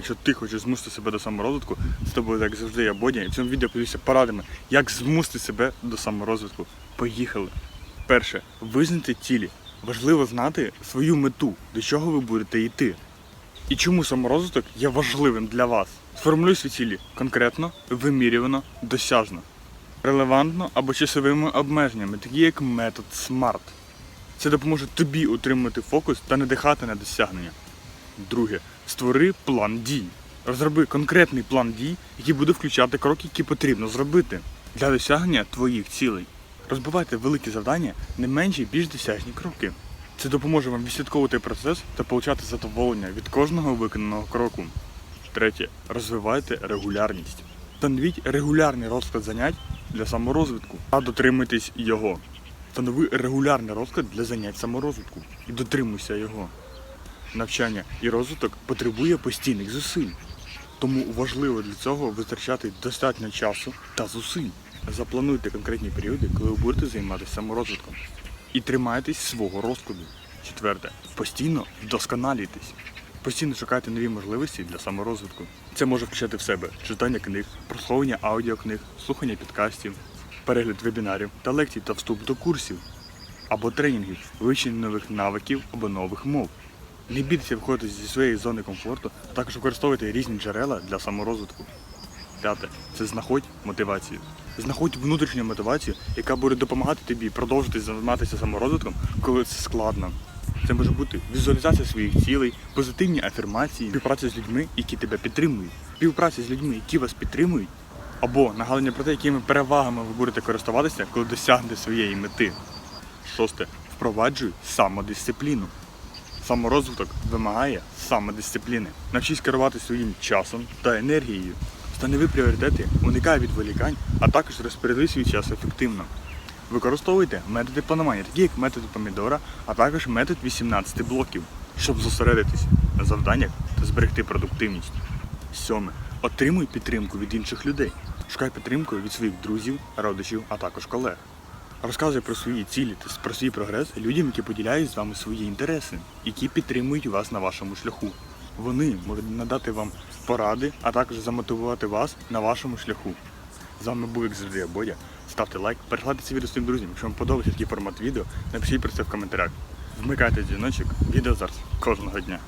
Якщо ти хочеш змусити себе до саморозвитку, з тобою, як завжди, я Бодя, і в цьому відео подивися порадами, як змусити себе до саморозвитку. Поїхали. Перше, визнати цілі. Важливо знати свою мету, до чого ви будете йти. І чому саморозвиток є важливим для вас. Сформулюй свої цілі конкретно, вимірювано, досяжно, релевантно або часовими обмеженнями, такі як метод SMART. Це допоможе тобі утримувати фокус та не дихати на досягнення. Друге, створи план дій. Розроби конкретний план дій, який буде включати кроки, які потрібно зробити для досягнення твоїх цілей. Розбивайте великі завдання на менші більш досяжні кроки. Це допоможе вам відслідковувати процес та отримати задоволення від кожного виконаного кроку. Третє. Розвивайте регулярність. Встановіть регулярний розклад занять для саморозвитку та дотримуйтесь його. Встанови регулярний розклад для занять саморозвитку і дотримуйся його. Навчання і розвиток потребує постійних зусиль. Тому важливо для цього витрачати достатньо часу та зусиль. Заплануйте конкретні періоди, коли ви будете займатися саморозвитком. І тримайтесь свого розкладу. Четверте. Постійно вдосконалюйтесь. Постійно шукайте нові можливості для саморозвитку. Це може включати в себе читання книг, прослуховування аудіокниг, слухання підкастів, перегляд вебінарів та лекцій та вступ до курсів або тренінгів, вивчення нових навиків або нових мов. Не бійтеся виходити зі своєї зони комфорту, а також використовуйте різні джерела для саморозвитку. П'яте це знаходь мотивацію. Знаходь внутрішню мотивацію, яка буде допомагати тобі продовжити займатися саморозвитком, коли це складно. Це може бути візуалізація своїх цілей, позитивні афірмації, співпраця з людьми, які тебе підтримують, співпраця з людьми, які вас підтримують, або нагадування про те, якими перевагами ви будете користуватися, коли досягнете своєї мети. Шосте. Впроваджуй самодисципліну. Саморозвиток вимагає самодисципліни. Навчись керувати своїм часом та енергією. Встанови пріоритети, уникай відволікань, а також розпоряди свій час ефективно. Використовуйте методи планування, такі як метод помідора, а також метод 18 блоків, щоб зосередитись на завданнях та зберегти продуктивність. Сьоме. Отримуй підтримку від інших людей. Шукай підтримку від своїх друзів, родичів, а також колег. Розказуй про свої цілі про свій прогрес людям, які поділяють з вами свої інтереси, які підтримують вас на вашому шляху. Вони можуть надати вам поради, а також замотивувати вас на вашому шляху. З вами був як завжди Бодя. Ставте лайк, перекладайте це відео своїм друзям. Якщо вам подобається такий формат відео, напишіть про це в коментарях. Вмикайте дзвіночок, відео зараз кожного дня.